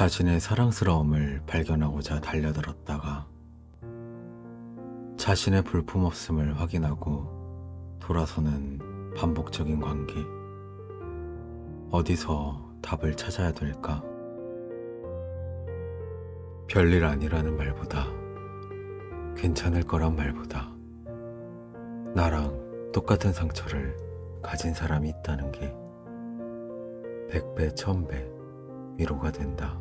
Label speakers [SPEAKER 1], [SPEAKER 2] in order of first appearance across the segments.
[SPEAKER 1] 자신의 사랑스러움을 발견하고자 달려들었다가 자신의 볼품없음을 확인하고 돌아서는 반복적인 관계. 어디서 답을 찾아야 될까? 별일 아니라는 말보다 괜찮을 거란 말보다 나랑 똑같은 상처를 가진 사람이 있다는 게 백배, 천배 위로가 된다.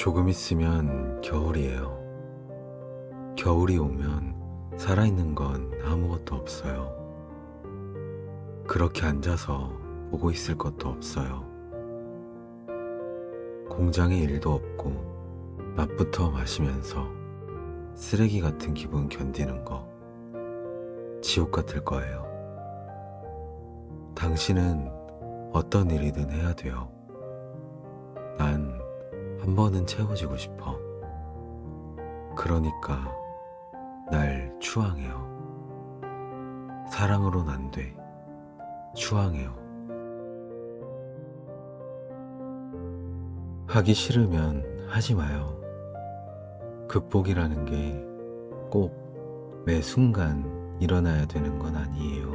[SPEAKER 1] 조금 있으면 겨울이에요. 겨울이 오면 살아있는 건 아무것도 없어요. 그렇게 앉아서 보고 있을 것도 없어요. 공장에 일도 없고 낮부터 마시면서 쓰레기 같은 기분 견디는 거 지옥 같을 거예요. 당신은 어떤 일이든 해야 돼요. 난한 번은 채워지고 싶어. 그러니까 날 추앙해요. 사랑으론 안 돼. 추앙해요. 하기 싫으면 하지 마요. 극복이라는 게 꼭 매 순간 일어나야 되는 건 아니에요.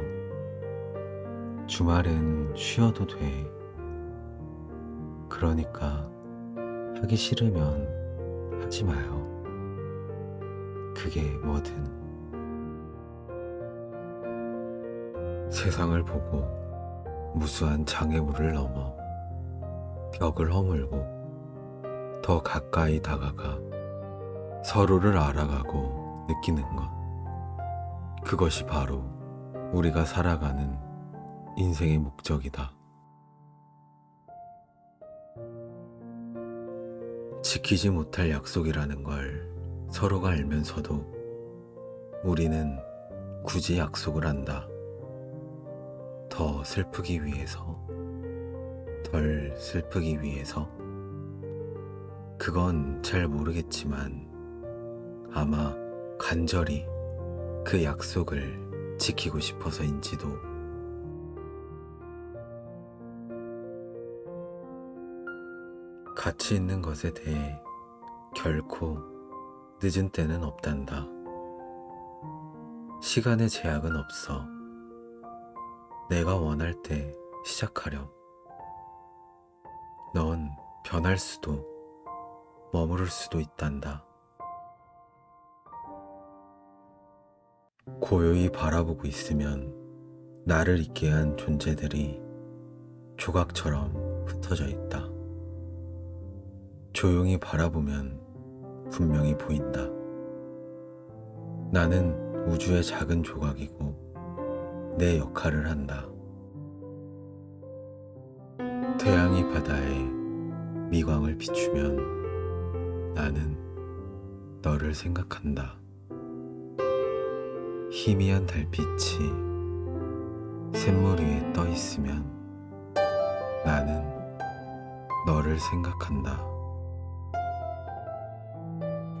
[SPEAKER 1] 주말엔 쉬어도 돼. 그러니까 하기 싫으면 하지 마요. 그게 뭐든. 세상을 보고 무수한 장애물을 넘어 벽을 허물고 더 가까이 다가가 서로를 알아가고 느끼는 것. 그것이 바로 우리가 살아가는 인생의 목적이다. 지키지 못할 약속이라는 걸 서로가 알면서도 우리는 굳이 약속을 한다. 더 슬프기 위해서, 덜 슬프기 위해서. 그건 잘 모르겠지만 아마 간절히 그 약속을 지키고 싶어서인지도 가치 있는 것에 대해 결코 늦은 때는 없단다. 시간의 제약은 없어. 내가 원할 때 시작하렴. 넌 변할 수도 머무를 수도 있단다. 고요히 바라보고 있으면 나를 있게 한 존재들이 조각처럼 흩어져 있다. 조용히 바라보면 분명히 보인다. 나는 우주의 작은 조각이고 내 역할을 한다. 태양이 바다에 미광을 비추면 나는 너를 생각한다. 희미한 달빛이 샘물 위에 떠 있으면 나는 너를 생각한다.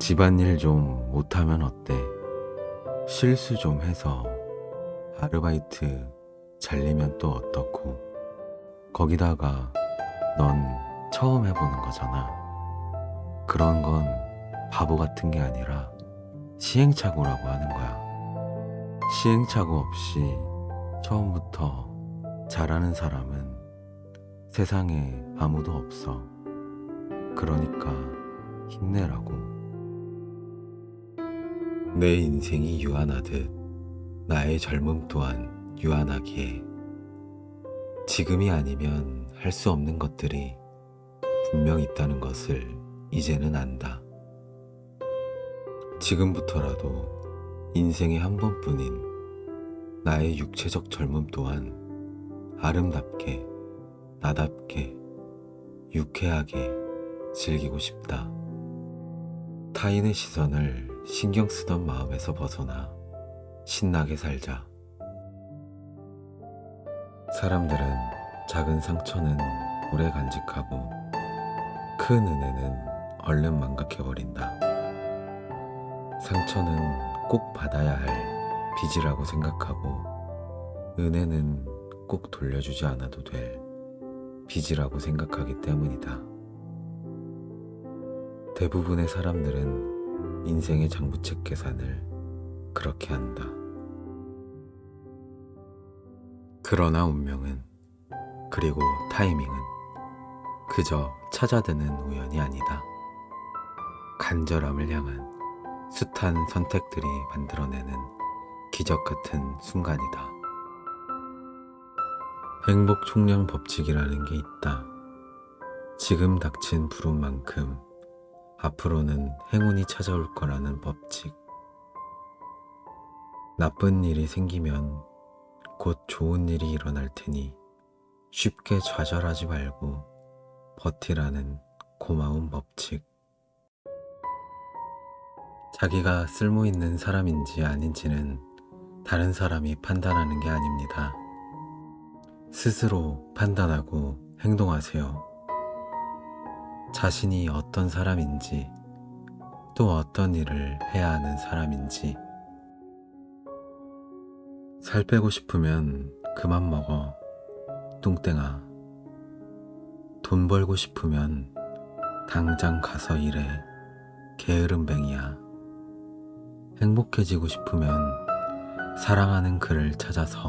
[SPEAKER 1] 집안일 좀 못하면 어때? 실수 좀 해서 아르바이트 잘리면 또 어떻고? 거기다가 넌 처음 해보는 거잖아. 그런 건 바보 같은 게 아니라 시행착오라고 하는 거야. 시행착오 없이 처음부터 잘하는 사람은 세상에 아무도 없어. 그러니까 힘내라고. 내 인생이 유한하듯 나의 젊음 또한 유한하기에 지금이 아니면 할 수 없는 것들이 분명 있다는 것을 이제는 안다. 지금부터라도 인생의 한 번뿐인 나의 육체적 젊음 또한 아름답게, 나답게, 유쾌하게 즐기고 싶다. 타인의 시선을 신경 쓰던 마음에서 벗어나 신나게 살자. 사람들은 작은 상처는 오래 간직하고 큰 은혜는 얼른 망각해버린다. 상처는 꼭 받아야 할 빚이라고 생각하고 은혜는 꼭 돌려주지 않아도 될 빚이라고 생각하기 때문이다. 대부분의 사람들은 인생의 장부책 계산을 그렇게 한다. 그러나 운명은 그리고 타이밍은 그저 찾아드는 우연이 아니다. 간절함을 향한 숱한 선택들이 만들어내는 기적 같은 순간이다. 행복 총량 법칙이라는 게 있다. 지금 닥친 부름만큼 앞으로는 행운이 찾아올 거라는 법칙. 나쁜 일이 생기면 곧 좋은 일이 일어날 테니 쉽게 좌절하지 말고 버티라는 고마운 법칙. 자기가 쓸모 있는 사람인지 아닌지는 다른 사람이 판단하는 게 아닙니다. 스스로 판단하고 행동하세요. 자신이 어떤 사람인지 또 어떤 일을 해야 하는 사람인지. 살 빼고 싶으면 그만 먹어. 뚱땡아. 돈 벌고 싶으면 당장 가서 일해. 게으름뱅이야. 행복해지고 싶으면 사랑하는 그를 찾아서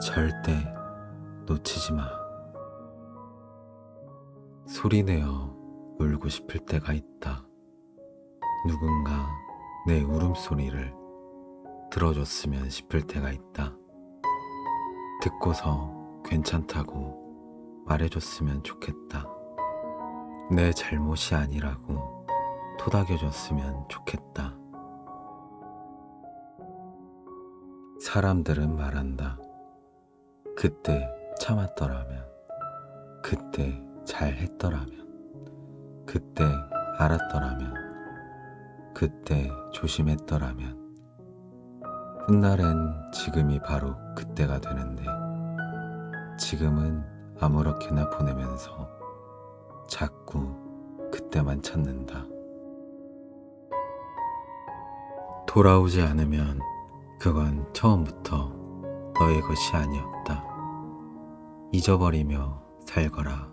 [SPEAKER 1] 절대 놓치지 마. 소리내어 울고 싶을 때가 있다. 누군가 내 울음소리를 들어줬으면 싶을 때가 있다. 듣고서 괜찮다고 말해줬으면 좋겠다. 내 잘못이 아니라고 토닥여줬으면 좋겠다. 사람들은 말한다. 그때 참았더라면, 그때 잘 했더라면, 그때 알았더라면, 그때 조심했더라면, 훗날엔 지금이 바로 그때가 되는데, 지금은 아무렇게나 보내면서 자꾸 그때만 찾는다. 돌아오지 않으면 그건 처음부터 너의 것이 아니었다. 잊어버리며 살거라.